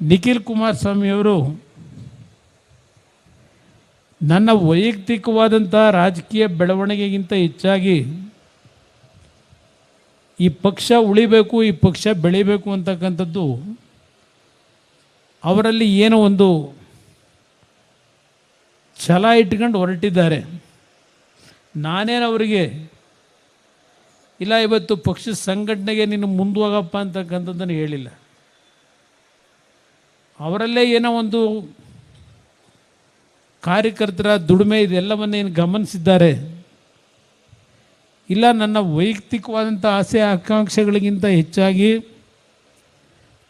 ನಿಖಿಲ್ ಕುಮಾರಸ್ವಾಮಿಯವರು ನನ್ನ ವೈಯಕ್ತಿಕವಾದಂಥ ರಾಜಕೀಯ ಬೆಳವಣಿಗೆಗಿಂತ ಹೆಚ್ಚಾಗಿ ಈ ಪಕ್ಷ ಉಳಿಬೇಕು, ಈ ಪಕ್ಷ ಬೆಳಿಬೇಕು ಅಂತಕ್ಕಂಥದ್ದು ಅವರಲ್ಲಿ ಏನೋ ಒಂದು ಛಲ ಇಟ್ಕೊಂಡು ಹೊರಟಿದ್ದಾರೆ. ನಾನೇನು ಅವರಿಗೆ, ಇಲ್ಲ, ಇವತ್ತು ಪಕ್ಷದ ಸಂಘಟನೆಗೆ ನೀನು ಮುಂದುವಾಗಪ್ಪ ಅಂತಕ್ಕಂಥದ್ದನ್ನು ಹೇಳಿಲ್ಲ. ಅವರಲ್ಲೇ ಏನೋ ಒಂದು ಕಾರ್ಯಕರ್ತರ ದುಡಿಮೆ ಇದೆಲ್ಲವನ್ನೇನು ಗಮನಿಸಿದ್ದಾರೆ? ಇಲ್ಲ, ನನ್ನ ವೈಯಕ್ತಿಕವಾದಂಥ ಆಸೆ, ಆಕಾಂಕ್ಷೆಗಳಿಗಿಂತ ಹೆಚ್ಚಾಗಿ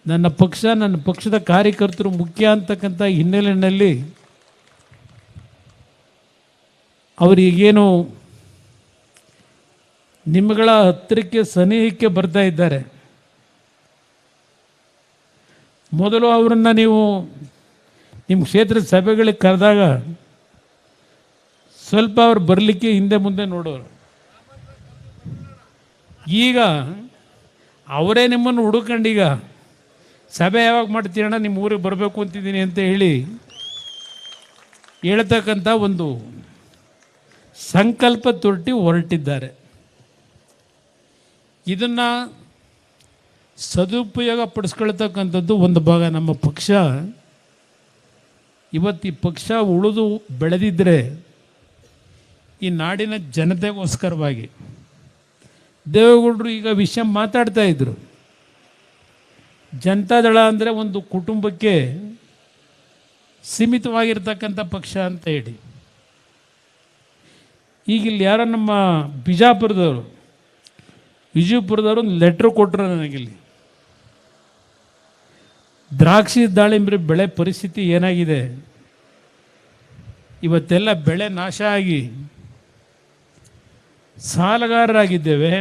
ನನ್ನ ಪಕ್ಷ, ನನ್ನ ಪಕ್ಷದ ಕಾರ್ಯಕರ್ತರು ಮುಖ್ಯ ಅಂತಕ್ಕಂಥ ಹಿನ್ನೆಲೆಯಲ್ಲಿ ಅವರಿಗೇನು ನಿಮ್ಮಗಳ ಹತ್ತಿರಕ್ಕೆ, ಸನಿಹಕ್ಕೆ ಬರ್ತಾ ಇದ್ದಾರೆ. ಮೊದಲು ಅವರನ್ನು ನೀವು ನಿಮ್ಮ ಕ್ಷೇತ್ರದ ಸಭೆಗಳಿಗೆ ಕರೆದಾಗ ಸ್ವಲ್ಪ ಅವ್ರು ಬರಲಿಕ್ಕೆ ಹಿಂದೆ ಮುಂದೆ ನೋಡೋರು. ಈಗ ಅವರೇ ನಿಮ್ಮನ್ನು ಹುಡುಕಂಡೀಗ ಸಭೆ ಯಾವಾಗ ಮಾಡ್ತೀರಣ್ಣ ನಿಮ್ಮ ಊರಿಗೆ ಬರಬೇಕು ಅಂತಿದ್ದೀನಿ ಅಂತ ಹೇಳಿ ಹೇಳ್ತಕ್ಕಂಥ ಒಂದು ಸಂಕಲ್ಪ ತೊಟ್ಟಿ ಹೊರಟಿದ್ದಾರೆ. ಇದನ್ನು ಸದುಪಯೋಗ ಪಡಿಸ್ಕೊಳ್ತಕ್ಕಂಥದ್ದು ಒಂದು ಭಾಗ ನಮ್ಮ ಪಕ್ಷ. ಇವತ್ತು ಈ ಪಕ್ಷ ಉಳಿದು ಬೆಳೆದಿದ್ದರೆ ಈ ನಾಡಿನ ಜನತೆಗೋಸ್ಕರವಾಗಿ. ದೇವೇಗೌಡರು ಈಗ ವಿಷಯ ಮಾತಾಡ್ತಾ ಇದ್ರು. ಜನತಾದಳ ಅಂದರೆ ಒಂದು ಕುಟುಂಬಕ್ಕೆ ಸೀಮಿತವಾಗಿರ್ತಕ್ಕಂಥ ಪಕ್ಷ ಅಂತ ಹೇಳಿ. ಈಗ ಇಲ್ಲಿ ಯಾರೋ ನಮ್ಮ ಬಿಜಾಪುರದವರು, ವಿಜಯಪುರದವರು ಒಂದು ಲೆಟ್ರ್ ಕೊಟ್ಟರು ನನಗಿಲ್ಲಿ. ದ್ರಾಕ್ಷಿ ದಾಳಿಂಬರಿ ಬೆಳೆ ಪರಿಸ್ಥಿತಿ ಏನಾಗಿದೆ? ಇವತ್ತೆಲ್ಲ ಬೆಳೆ ನಾಶ ಆಗಿ ಸಾಲಗಾರರಾಗಿದ್ದೇವೆ.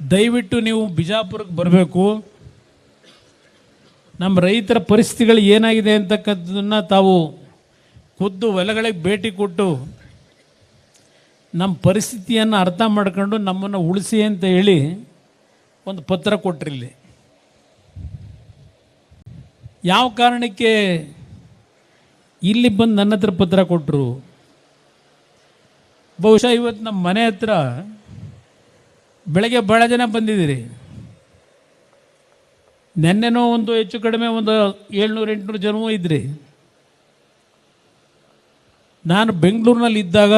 ದಯವಿಟ್ಟು ನೀವು ಬಿಜಾಪುರಕ್ಕೆ ಬರಬೇಕು. ನಮ್ಮ ರೈತರ ಪರಿಸ್ಥಿತಿಗಳು ಏನಾಗಿದೆ ಅಂತಕ್ಕಂಥದ್ದನ್ನು ತಾವು ಖುದ್ದು ಹೊಲಗಳಿಗೆ ಭೇಟಿ ಕೊಟ್ಟು ನಮ್ಮ ಪರಿಸ್ಥಿತಿಯನ್ನು ಅರ್ಥ ಮಾಡ್ಕೊಂಡು ನಮ್ಮನ್ನು ಉಳಿಸಿ ಅಂತ ಹೇಳಿ ಒಂದು ಪತ್ರ ಕೊಟ್ರಿಲ್ಲಿ ಯಾವ ಕಾರಣಕ್ಕೆ ಇಲ್ಲಿ ಬಂದು ನನ್ನ ಹತ್ರ ಪತ್ರ ಕೊಟ್ಟರು ಬಹುಶಃ ಇವತ್ತು ನಮ್ಮ ಮನೆ ಹತ್ರ ಬೆಳಗ್ಗೆ ಭಾಳ ಜನ ಬಂದಿದ್ದೀರಿ. ನೆನ್ನೆನೋ ಒಂದು ಹೆಚ್ಚು ಕಡಿಮೆ ಒಂದು ಏಳ್ನೂರು, ಎಂಟುನೂರು ಜನವೂ ಇದ್ರಿ. ನಾನು ಬೆಂಗಳೂರಿನಲ್ಲಿ ಇದ್ದಾಗ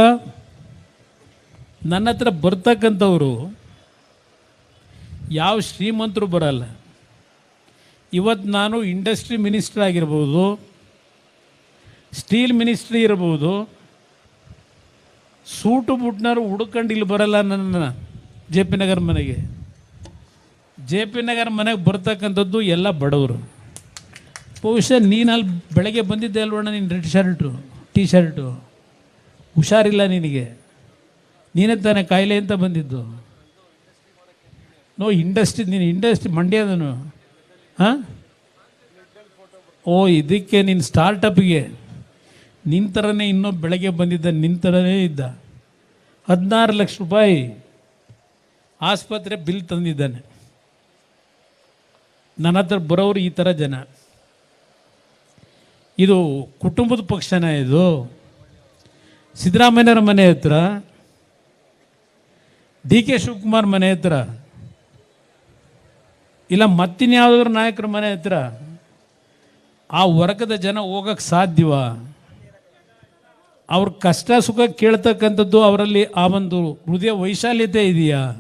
ನನ್ನ ಹತ್ರ ಬರ್ತಕ್ಕಂಥವರು ಯಾವ ಶ್ರೀಮಂತರು ಬರಲ್ಲ. ಇವತ್ತು ನಾನು ಇಂಡಸ್ಟ್ರಿ ಮಿನಿಸ್ಟ್ರ್ ಆಗಿರ್ಬೋದು, ಸ್ಟೀಲ್ ಮಿನಿಸ್ಟ್ರಿ ಇರ್ಬೋದು, ಸೂಟು ಬುಟ್ನರು ಹುಡ್ಕೊಂಡು ಇಲ್ಲಿ ಬರಲ್ಲ ನನ್ನ ಜೆ ಪಿ ನಗರ್ ಮನೆಗೆ. ಜೆ ಪಿ ನಗರ್ ಮನೆಗೆ ಬರ್ತಕ್ಕಂಥದ್ದು ಎಲ್ಲ ಬಡವರು. ಬಹುಶಃ ನೀನು ಅಲ್ಲಿ ಬೆಳಗ್ಗೆ ಬಂದಿದ್ದೆ ಅಲ್ವಣ್ಣ ನೀನು ರೆಡ್ ಶರ್ಟು, ಟೀ ಶರ್ಟು? ಹುಷಾರಿಲ್ಲ ನಿನಗೆ. ನೀನೇ ತಾನೇ ಕಾಯಿಲೆ ಅಂತ ಬಂದಿದ್ದು. ನೋ, ಇಂಡಸ್ಟ್ರಿ, ನೀನು ಇಂಡಸ್ಟ್ರಿ ಮಂಡ್ಯದನು ಓ, ಇದಕ್ಕೆ ನಿನ್ನ ಸ್ಟಾರ್ಟಪ್ಗೆ. ನಿನ್ನ ಥರನೇ ಇನ್ನೂ ಬೆಳಗ್ಗೆ ಬಂದಿದ್ದ ನಿನ್ನ ಥರನೇ ಇದ್ದ. ಹದಿನಾರು ಲಕ್ಷ ರೂಪಾಯಿ ಆಸ್ಪತ್ರೆ ಬಿಲ್ ತಂದಿದ್ದಾನೆ. ನನ್ನ ಹತ್ರ ಬರೋರು ಈ ಥರ ಜನ. ಇದು ಕುಟುಂಬದ ಪಕ್ಷನ ಇದು? ಸಿದ್ದರಾಮಯ್ಯರ ಮನೆ ಹತ್ರ, ಡಿ ಕೆ ಶಿವಕುಮಾರ್ ಮನೆ ಹತ್ರ ಇಲ್ಲ, ಮತ್ತಿನ್ಯಾವುದಾದ್ರು ನಾಯಕರ ಮನೆ ಹತ್ರ ಆ ವರ್ಗದ ಜನ ಹೋಗಕ್ಕೆ ಸಾಧ್ಯವ? ಅವ್ರ ಕಷ್ಟ ಸುಖ ಕೇಳ್ತಕ್ಕಂಥದ್ದು ಅವರಲ್ಲಿ ಆ ಒಂದು ಹೃದಯ ವೈಶಾಲ್ಯತೆ ಇದೆಯಾ?